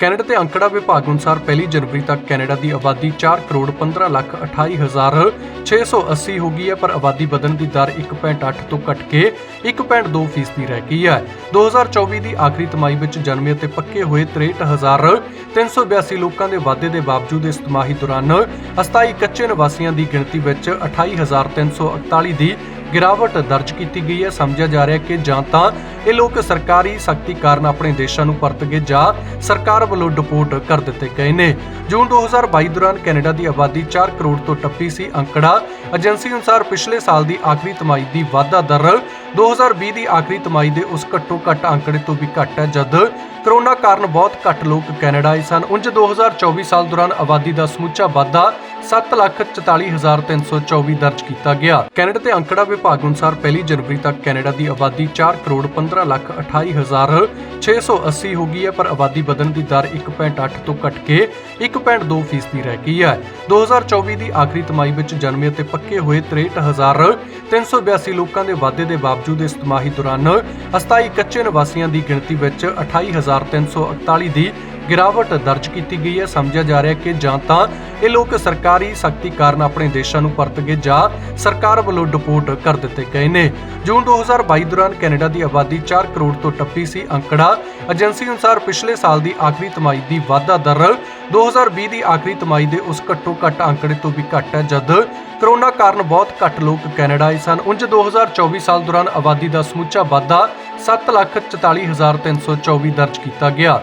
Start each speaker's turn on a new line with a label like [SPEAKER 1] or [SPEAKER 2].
[SPEAKER 1] Canada ਦੇ ਅੰਕੜਾ ਵਿਭਾਗ ਅਨੁਸਾਰ ਪਹਿਲੀ ਜਨਵਰੀ ਤੱਕ ਕੈਨੇਡਾ ਦੀ ਆਬਾਦੀ 4 ਕਰੋੜ 15 ਲੱਖ 28 ਹਜ਼ਾਰ 680 ਹੋ ਗਈ ਹੈ, ਪਰ ਆਬਾਦੀ ਵਧਣ ਦੀ ਦਰ 1.8 ਤੋਂ ਘਟ ਕੇ 1.2 ਫੀਸਦੀ ਰਹਿ ਗਈ ਹੈ। 2024 ਦੀ ਆਖਰੀ ਤਿਮਾਹੀ ਵਿੱਚ ਜਨਮੇ ਅਤੇ ਪੱਕੇ ਹੋਏ 63382 ਲੋਕਾਂ ਦੇ ਵਾਧੇ ਦੇ ਬਾਵਜੂਦ ਇਸ ਤਿਮਾਹੀ ਦੌਰਾਨ ਅਸਥਾਈ ਕੱਚੇ ਨਿਵਾਸੀਆਂ ਦੀ ਗਿਣਤੀ ਵਿੱਚ 28348 ਦੀ ਗਿਰਾਵਟ ਦਰਜ ਕੀਤੀ ਗਈ ਹੈ। ਸਮਝਿਆ ਜਾ ਰਿਹਾ ਹੈ ਕਿ ਜਾਂ ਤਾਂ ਇਹ ਲੋਕ ਸਰਕਾਰੀ ਸਖਤੀ ਕਾਰਨ ਆਪਣੇ ਦੇਸ਼ਾਂ ਨੂੰ ਪਰਤ ਗਏ ਜਾਂ ਸਰਕਾਰ ਵੱਲੋਂ ਡਿਪੋਰਟ ਕਰ ਦਿੱਤੇ ਗਏ ਨੇ। ਜੂਨ 2022 ਦੌਰਾਨ ਕੈਨੇਡਾ ਦੀ ਆਬਾਦੀ 4 ਕਰੋੜ ਤੋਂ ਟੱਪੀ ਸੀ। ਅੰਕੜਾ ਏਜੰਸੀ ਅਨੁਸਾਰ ਪਿਛਲੇ ਸਾਲ ਦੀ ਆਖਰੀ ਤਿਮਾਹੀ ਦੀ ਵਾਧਾ ਦਰ 2020 ਦੀ ਆਖਰੀ ਤਿਮਾਹੀ ਦੇ ਉਸ ਘੱਟੋ ਘੱਟ ਅੰਕੜੇ ਤੋਂ ਵੀ ਘੱਟ ਹੈ। ਜਦ ਕਰੋਨਾ ਕਾਰਨ ਬਹੁਤ ਘੱਟ ਲੋਕ ਕੈਨੇਡਾ ਆਏ ਸਨ, ਉਂਝ 2024 ਸਾਲ ਦੌਰਾਨ ਆਬਾਦੀ ਦਾ ਸਮੁੱਚਾ ਵਾਧਾ 744324 ਦਰਜ ਕੀਤਾ ਗਿਆ। ਕੈਨੇਡਾ ਦੇ ਅੰਕੜਾ ਵਿਭਾਗ ਅਨੁਸਾਰ ਪਹਿਲੀ ਜਨਵਰੀ ਤੱਕ ਕੈਨੇਡਾ ਦੀ ਆਬਾਦੀ 4 ਕਰੋੜ 15 ਲੱਖ 28 ਹਜ਼ਾਰ 680 ਹੋ ਗਈ ਹੈ, ਪਰ ਆਬਾਦੀ ਵਧਣ ਦੀ ਦਰ 1.8 ਤੋਂ ਘਟ ਕੇ 1.2 ਫੀਸਦੀ ਰਹਿ ਗਈ ਹੈ। 2024 ਦੀ ਆਖਰੀ ਤਿਮਾਹੀ ਵਿੱਚ ਜਨਮੇ ਅਤੇ ਪੱਕੇ ਹੋਏ 63382 ਲੋਕਾਂ ਦੇ ਵਾਧੇ ਦੇ ਬਾਵਜੂਦ ਇਸ ਤਿਮਾਹੀ ਦੌਰਾਨ ਅਸਥਾਈ ਕੱਚੇ ਨਿਵਾਸੀਆਂ ਦੀ ਗਿਣਤੀ ਵਿੱਚ 28348 ਦੀ ਗਿਰਾਵਟ ਦਰਜ ਕੀਤੀ ਗਈ ਹੈ। ਸਮਝਿਆ ਜਾ ਰਿਹਾ ਹੈ ਕਿ ਜਾਂ ਤਾਂ ਇਹ ਲੋਕ ਸਰਕਾਰੀ ਸਖਤੀ ਕਾਰਨ ਆਪਣੇ ਦੇਸ਼ਾਂ ਨੂੰ ਪਰਤ ਗਏ ਜਾਂ ਸਰਕਾਰ ਵੱਲੋਂ ਡਿਪੋਰਟ ਕਰ ਦਿੱਤੇ ਗਏ ਨੇ। ਜੂਨ 2022 ਦੌਰਾਨ ਕੈਨੇਡਾ ਦੀ ਆਬਾਦੀ 4 ਕਰੋੜ ਤੋਂ ਟੱਪੀ ਸੀ। ਅੰਕੜਾ ਏਜੰਸੀ ਅਨੁਸਾਰ ਪਿਛਲੇ ਸਾਲ ਦੀ ਆਖਰੀ ਤਿਮਾਹੀ ਦੀ ਵਾਧਾ ਦਰ 2020 ਦੀ ਆਖਰੀ ਤਿਮਾਹੀ ਦੇ ਉਸ ਘੱਟੋ ਘੱਟ ਅੰਕੜੇ ਤੋਂ ਵੀ ਘੱਟ ਹੈ। ਜਦ ਕਰੋਨਾ ਕਾਰਨ ਬਹੁਤ ਘੱਟ ਲੋਕ ਕੈਨੇਡਾ ਆਏ ਸਨ, ਉਂਝ 2024 ਸਾਲ ਦੌਰਾਨ ਆਬਾਦੀ ਦਾ ਸਮੁੱਚਾ ਵਾਧਾ 744324 ਦਰਜ ਕੀਤਾ ਗਿਆ।